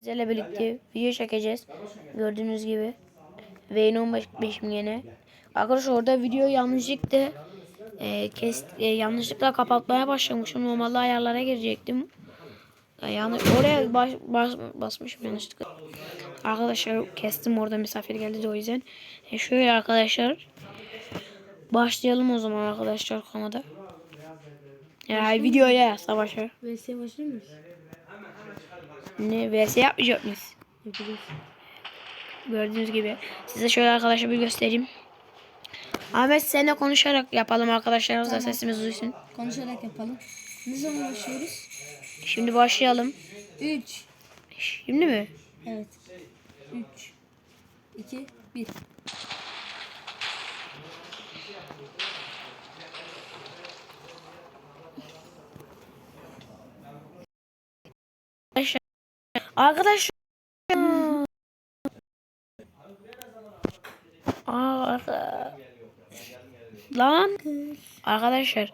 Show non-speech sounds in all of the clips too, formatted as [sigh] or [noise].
Sizlerle birlikte video çekeceğiz. Gördüğünüz gibi. Vayne 15 yine. Arkadaşlar orada video yanlışlıkla e, kes, e, yanlışlıkla kapatmaya başlamışım. Normalde ayarlara girecektim. E, yanlış oraya baş, baş, basmışım yanlışlıkla. Arkadaşlar kestim orada misafir geldi de o yüzden. E, şöyle arkadaşlar. Başlayalım o zaman arkadaşlar konuda. Ya videoya savaşa. VS başlıyor muyuz? Ne vs yapmayacak mıyız? Yapacağız. Gördüğünüz gibi. Size şöyle arkadaşlar bir göstereyim. Ahmet seninle konuşarak yapalım arkadaşlarımız da sesimiz duysun. Konuşarak yapalım. Ne zaman başlıyoruz? Şimdi başlayalım. 3. Şimdi mi? Evet. 3. 2. 1. Arkadaşlar. Aa, Lan. Arkadaşlar.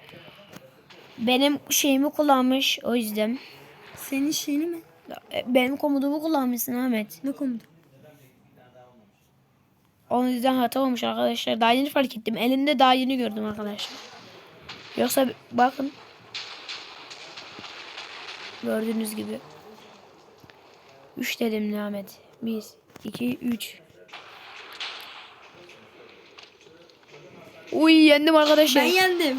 Benim şeyimi kullanmış o yüzden. Senin şeyini mi? E, Benim komodumu kullanmışsın Ahmet. Ne komutu? O yüzden hata olmuş arkadaşlar. Daha yeni fark ettim. Elinde daha yeni gördüm arkadaşlar. Yoksa bakın. Gördüğünüz gibi. 3 dedim Ahmet. 1, 2, 3. Uy yendim arkadaşlar. Ben yendim.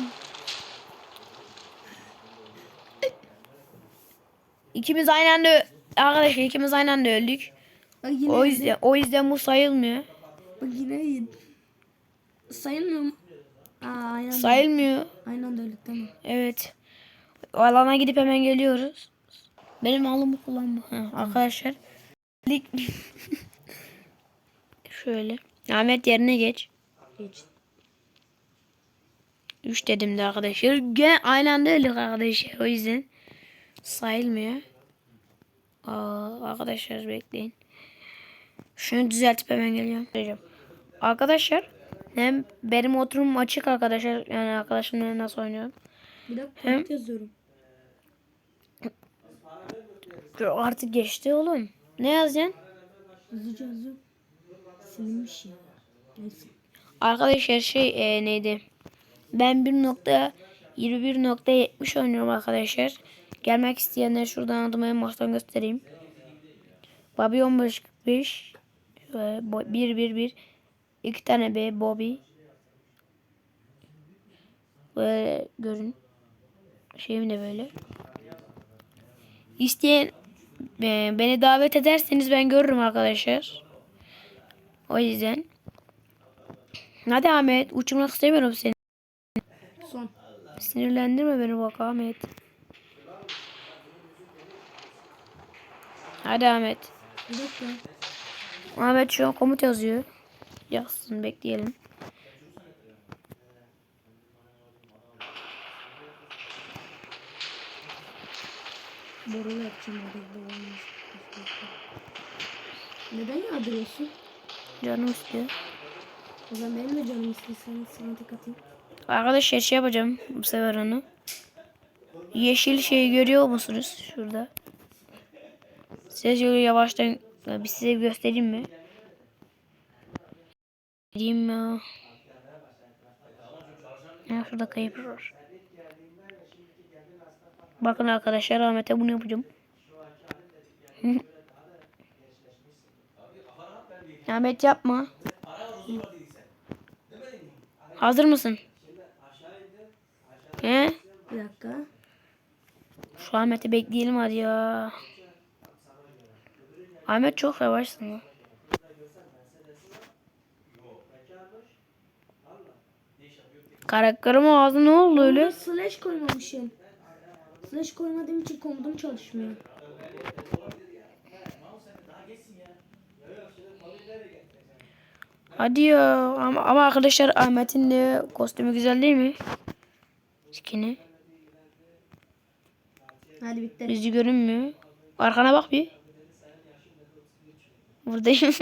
İkimiz aynı anda arkadaşlar ikimiz aynı anda öldük. Bak yine O yüzden o yüzden bu sayılmıyor. Bak yine yendim. Sayılmıyor mu? Aa, aynı anda. Sayılmıyor. Aynı anda öldük tamam. Evet. O alana gidip hemen geliyoruz. Benim alımı kullanma. Ha, arkadaşlar. Lik- [laughs] Şöyle. Ahmet yerine geç. Geç. 3 dedim de arkadaşlar. Gene aynı anda öldük arkadaşlar. O yüzden sayılmıyor. Aa, arkadaşlar bekleyin. Şunu düzeltip hemen geliyorum. Arkadaşlar hem benim oturumum açık arkadaşlar. Yani arkadaşımla nasıl oynuyorum. Bir dakika Hem- yazıyorum. Artık geçti oğlum. Ne yazacaksın? Hızlıca yazıyorum. Silinmiş ya. Neyse. Arkadaşlar şey e, neydi? Ben 1.21.70 oynuyorum arkadaşlar. Gelmek isteyenler şuradan adıma en baştan göstereyim. Bobby 15.45 1 1 1 2 tane B Bobby Böyle görün. Şeyim de böyle. İsteyen beni davet ederseniz ben görürüm arkadaşlar. O yüzden Hadi Ahmet uçurmak istemiyorum seni. Son. Sinirlendirme beni bak Ahmet. Hadi Ahmet. Dakika. Ahmet şu an komut yazıyor. Yazsın bekleyelim. Borulu yapacağım orada olmaz. Neden yağdırıyorsun? Canım istiyor. O zaman benim de canım istiyor. Sana, tek atayım. Arkadaşlar şey yapacağım bu sefer onu. Yeşil şeyi görüyor musunuz? Şurada. Size şöyle yavaştan bir size göstereyim mi? Diyeyim ya. Ya şurada kayıp var. Bakın arkadaşlar Ahmet'e bunu yapacağım. [laughs] Ahmet yapma. Hazır mısın? He? Bir dakika. Şu Ahmet'i bekleyelim hadi ya. Ahmet çok yavaşsın lan. Karakterim ağzı ne oldu? Öyle slash koymamışım. Slash koymadığım için komutum çalışmıyor. Hadi ya. Ama, ama arkadaşlar Ahmet'in de kostümü güzel değil mi? Skin'i. Hadi bitti. Yüzü görünmüyor. Arkana bak bir. Buradayım.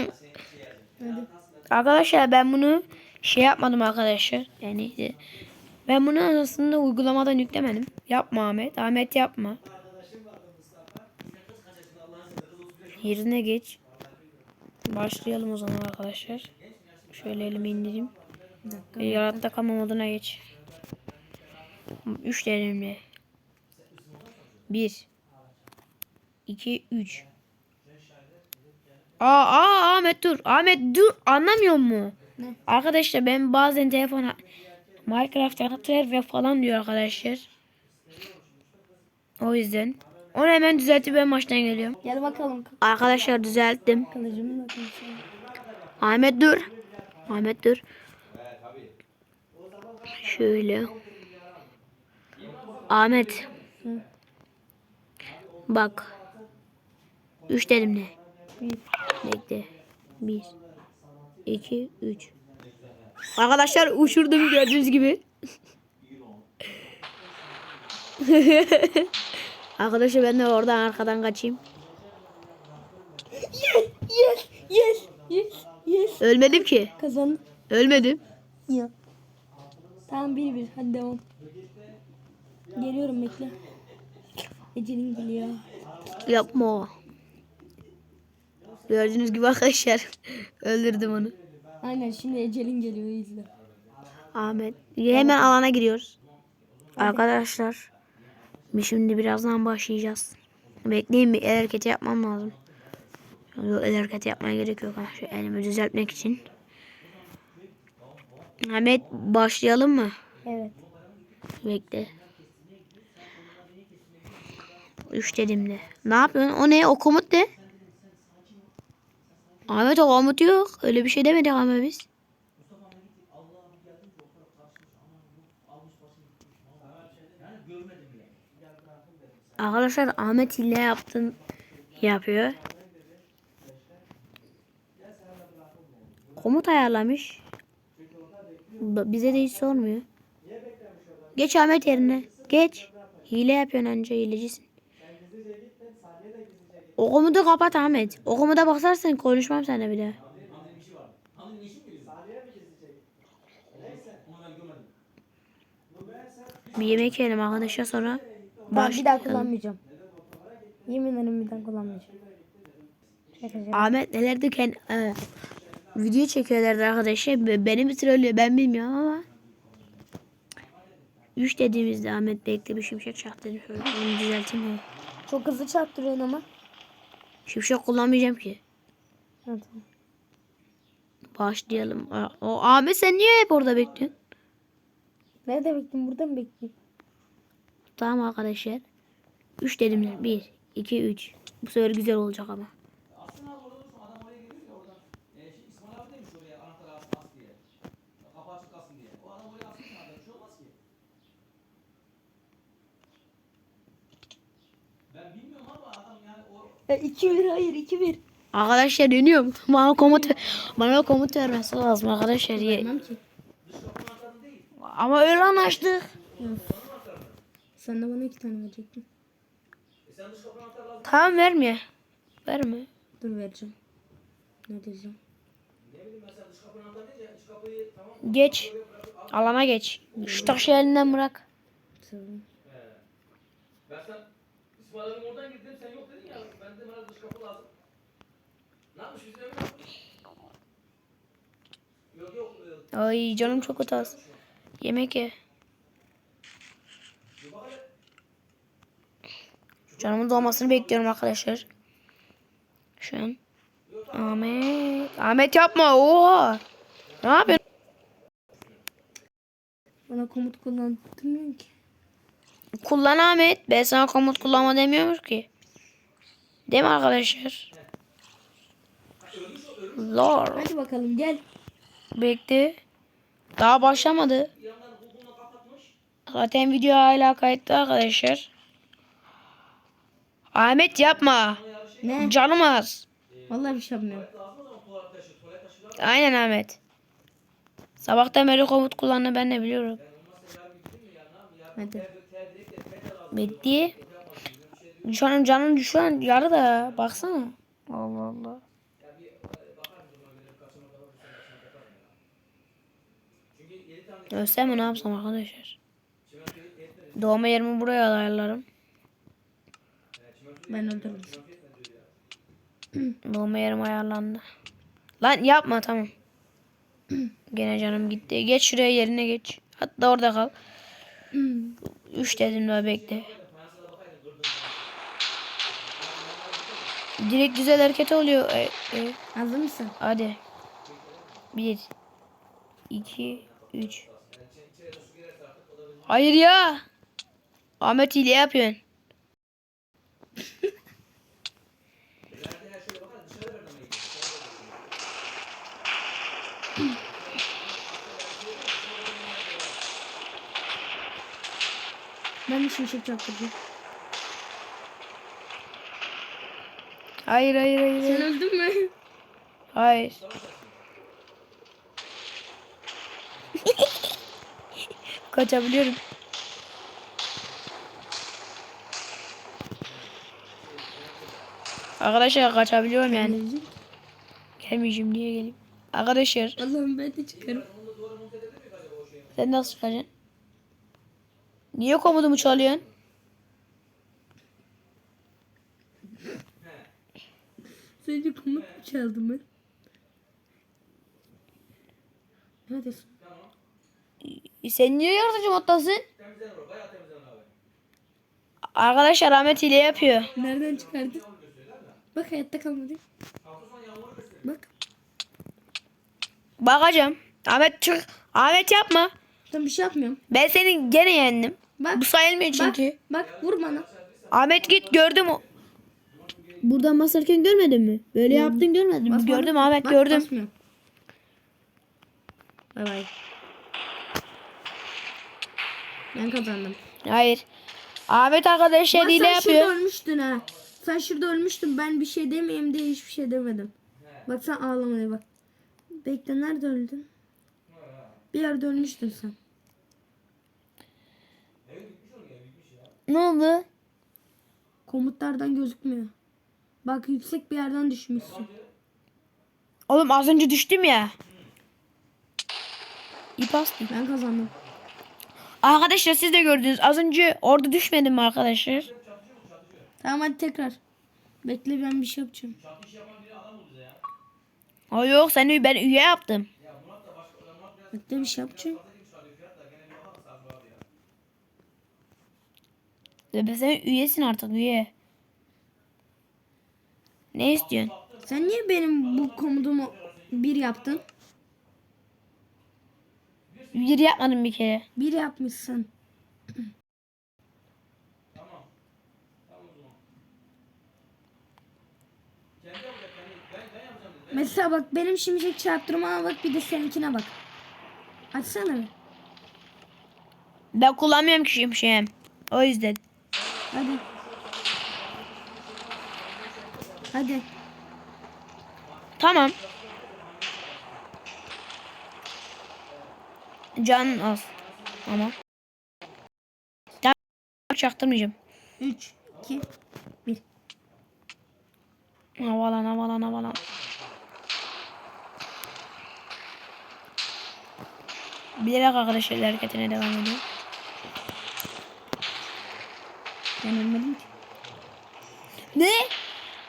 Hadi. arkadaşlar ben bunu şey yapmadım arkadaşlar. Yani e, ben bunu aslında uygulamadan yüklemedim. Yapma Ahmet. Ahmet yapma. Yerine geç. Başlayalım o zaman arkadaşlar. Şöyle elimi indireyim. Bir. E, Yaratta kalma moduna geç. 3 denemli. 1 2 3 Aa, aa Ahmet dur. Ahmet dur. Anlamıyor mu? Ne? Arkadaşlar ben bazen telefona Minecraft yaratır ve falan diyor arkadaşlar. O yüzden. Onu hemen düzeltip ben maçtan geliyorum. Gel bakalım. Arkadaşlar düzelttim. Kılıcımı. Ahmet dur. Ahmet dur. Şöyle. Ahmet. Hı. Bak. Üç dedim ne? Bekle. Bir. iki, üç. Arkadaşlar uçurdum gördüğünüz gibi. [laughs] Arkadaşlar ben de oradan arkadan kaçayım. Yes, yes, yes, yes, yes. Ölmedim ki. Kazandım. Ölmedim. Ya. Tamam bir bir hadi devam. Geliyorum bekle. Ecelin geliyor. Yapma. Gördüğünüz gibi arkadaşlar. [laughs] Öldürdüm onu. Aynen şimdi ecelin geliyor izle. Ahmet. Hemen alana giriyoruz. Arkadaşlar. Biz şimdi birazdan başlayacağız. Bekleyin bir el hareketi yapmam lazım. Yok el hareketi yapmaya gerek yok. Şu elimi düzeltmek için. Ahmet başlayalım mı? Evet. Bekle. Üç dedim de. Ne yapıyorsun? O ne? O komut ne? Ahmet komut yok. Öyle bir şey demedik ama biz. Arkadaşlar Ahmet hile yaptın yapıyor. Komut ayarlamış. Bize de hiç sormuyor. Geç Ahmet yerine. Geç. Hile yapıyorsun anca hilecisin. O komutu kapat Ahmet. O komuta basarsan konuşmam seninle bir daha. Bir yemek yiyelim arkadaşlar sonra Ben bir daha kullanmayacağım. Yemin ederim bir daha kullanmayacağım. Ahmet neler diken e, video çekiyorlardı arkadaşlar. Be- Beni mi trollüyor ben bilmiyorum ama. 3 dediğimizde Ahmet bekle bir şimşek çak dedim şöyle. Onu düzelteyim? Çok hızlı çarptırıyorsun ama. Şimşek kullanmayacağım ki. Tamam. Başlayalım. O Ahmet sen niye hep orada bekliyorsun? Nerede bekleyeyim? Burada mı bekleyeyim? Tamam arkadaşlar. 3 dedim. 1, 2, 3. Bu sefer güzel olacak ama. 2-1 hayır 2-1. Arkadaşlar dönüyorum. [laughs] Bana komut bana komut vermesi lazım arkadaşlar. Ki. Ama öyle anlaştık. Sen de bana iki tane verecektin. Tamam verme. Verme. Dur vereceğim. Ne diyeceğim? Geç. Alana geç. Şu taşı elinden bırak. Tamam. Ben sen İsmail abim oradan girdim sen yok dedin ya. Ben dedim herhalde dış kapı lazım. Ne yapmış bizim evi ne yapmış? Yok yok. e, Ay canım çok az. Yemek ye. Canımın dolmasını bekliyorum arkadaşlar. Şu an. Ahmet. Ahmet yapma. Oha. Ne yapıyorsun? Bana komut kullandırmıyorsun ki. Kullan Ahmet. Ben sana komut kullanma demiyormuş ki. Değil mi arkadaşlar? Lord. Hadi bakalım gel. Bekle. Daha başlamadı. Zaten video hala kayıtta arkadaşlar. Ahmet yapma. Ne? Canım az. Vallahi bir şey yapmıyorum. Aynen Ahmet. Sabahtan beri komut kullandı ben de biliyorum. Hadi. Bitti. Şu an canın şu an yarı da baksana. Ölsem mi ne yapsam arkadaşlar? Doğma yerimi buraya ayarlarım. Ben öldürürüm. [clears throat] Doğma yerim ayarlandı. Lan yapma tamam. [clears throat] Gene canım gitti. Geç şuraya yerine geç. Hatta orada kal. [clears throat] Üç dedim daha bekle. Direkt güzel hareket oluyor. E, e, Hazır mısın? hadi. Bir. iki, Üç. Hayır ya. Ahmet hile yapıyorsun. Ben bir şimşek çaktıracağım. Hayır hayır hayır. Sen öldün mü? Hayır. [laughs] Kaçabiliyorum. Arkadaşlar kaçabiliyorum yani. Gelmeyeceğim diye geleyim. Arkadaşlar Allah'ım ben de çıkarım. sen nasıl çıkacaksın? Niye komodumu çalıyorsun? Sence komut mu çaldım ben? Neredesin? E Sen niye yaratıcı moddasın? Arkadaşlar Ahmet hile yapıyor. Nereden çıkardın? Bak hayatta kalmadı. Bak. Bakacağım. Ahmet çık. Ahmet yapma. Ben bir şey yapmıyorum. Ben seni gene yendim. Bak. Bu sayılmıyor Bak, çünkü. bak vur bana. Ahmet git gördüm o. Buradan basarken görmedin mi? Böyle yaptın görmedin mi? Basmadım. Gördüm Ahmet Bak, gördüm. basmıyorum. Bay bay. Ben kazandım. Hayır. Ahmet arkadaşlar Bak hile sen yapıyor. şurada ölmüştün ha. Sen şurada ölmüştün. Ben bir şey demeyeyim diye hiçbir şey demedim. Bak sen ağlamaya bak. Bekle nerede öldün? Bir yerde ölmüştün sen. Ne oldu? Komutlardan gözükmüyor. Bak yüksek bir yerden düşmüşsün. Oğlum az önce düştüm ya. İp astım. Ben kazandım. Arkadaşlar siz de gördünüz. Az önce orada düşmedim mi arkadaşlar? Tamam hadi tekrar. Bekle ben bir şey yapacağım. O yok seni ben üye yaptım. Bekle bir şey yapacağım. Ve sen üyesin artık üye. Ne istiyorsun? Sen niye benim bu komutumu bir yaptın? Bir yapmadım bir kere. Bir yapmışsın. Mesela bak benim şimşek çarptırmama bak bir de seninkine bak. Açsana bir. Ben kullanmıyorum ki şimşeğim. O yüzden. Hadi. Hadi. Tamam. Can az. Ama. Tamam. Çaktırmayacağım. 3, 2, 1. Havalan havalan havalan. Bilerek arkadaşlar hareketine devam ediyor. Ben ölmedim ki. Ne?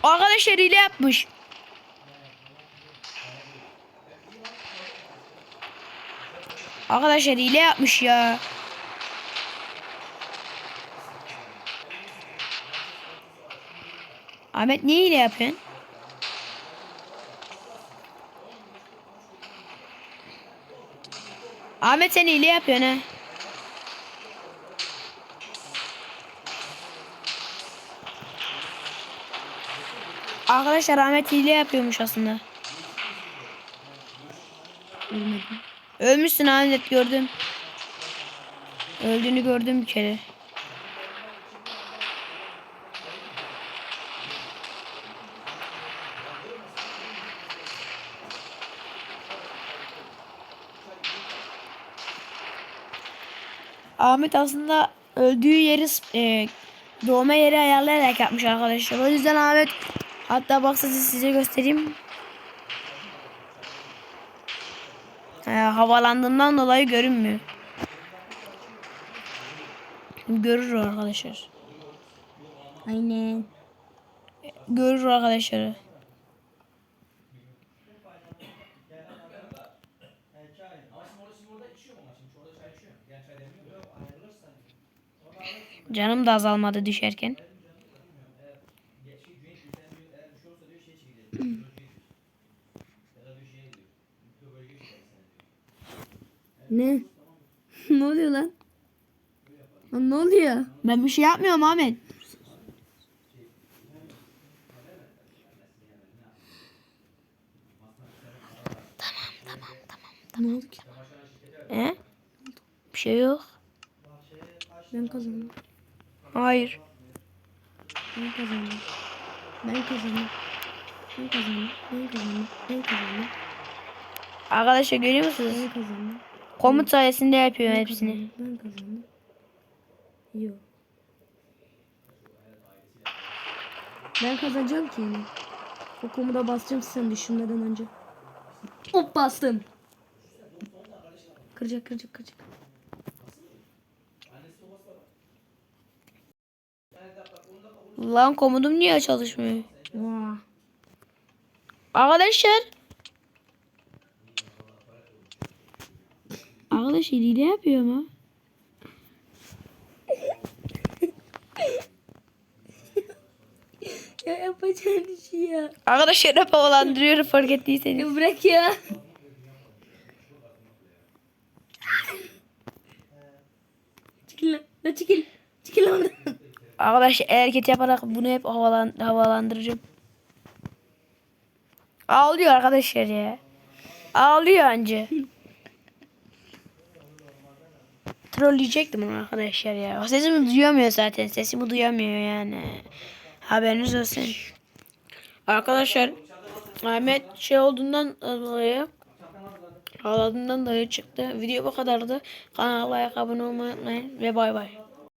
Arkadaşlar hile yapmış. Arkadaşlar hile yapmış ya. Ahmet niye hile yapıyorsun? Ahmet sen hile yapıyorsun ha. Arkadaşlar Ahmet hile yapıyormuş aslında. Ölmedim. Ölmüşsün Ahmet gördüm. Öldüğünü gördüm bir kere. Ahmet aslında öldüğü yeri e, doğma yeri ayarlayarak yapmış arkadaşlar. O yüzden Ahmet hatta baksa size göstereyim. Ee, havalandığından dolayı görünmüyor. Görür arkadaşlar. Aynen. Görür arkadaşlar. Canım da azalmadı düşerken. Ne? [laughs] ne oluyor lan? Lan ne oluyor? Ben bir şey yapmıyorum Ahmet. Ne oldu ki? He? Bir şey yok. Ben kazandım. Hayır. Ben kazandım. Ben kazandım. Ben kazandım. Ben kazandım. Ben kazandım. Arkadaşlar görüyor musunuz? Ben kazandım. Komut sayesinde yapıyorum hepsini. Ben kazandım. Yok. Ben kazanacağım ki. O komuda basacağım sen düşünmeden önce. Hop bastım. Kıracak kıracak kıracak. Lan komutum niye çalışmıyor? Vaa. Arkadaşlar. Arkadaşlar hile yapıyor mu? Ya yapacağın işi ya. Arkadaşlar hep havalandırıyorum fark ettiyseniz. Ya bırak ya. Çekil lan. Lan çekil. Çekil lan el hareket yaparak bunu hep havalan havalandıracağım. Ağlıyor arkadaşlar ya. Ağlıyor anca. [laughs] Trolleyecektim onu arkadaşlar ya. O sesimi duyamıyor zaten. Sesimi duyamıyor yani. Haberiniz olsun. Arkadaşlar Ahmet şey olduğundan dolayı ağladığından dolayı çıktı. Video bu kadardı. Kanala abone olmayı unutmayın ve bay bay.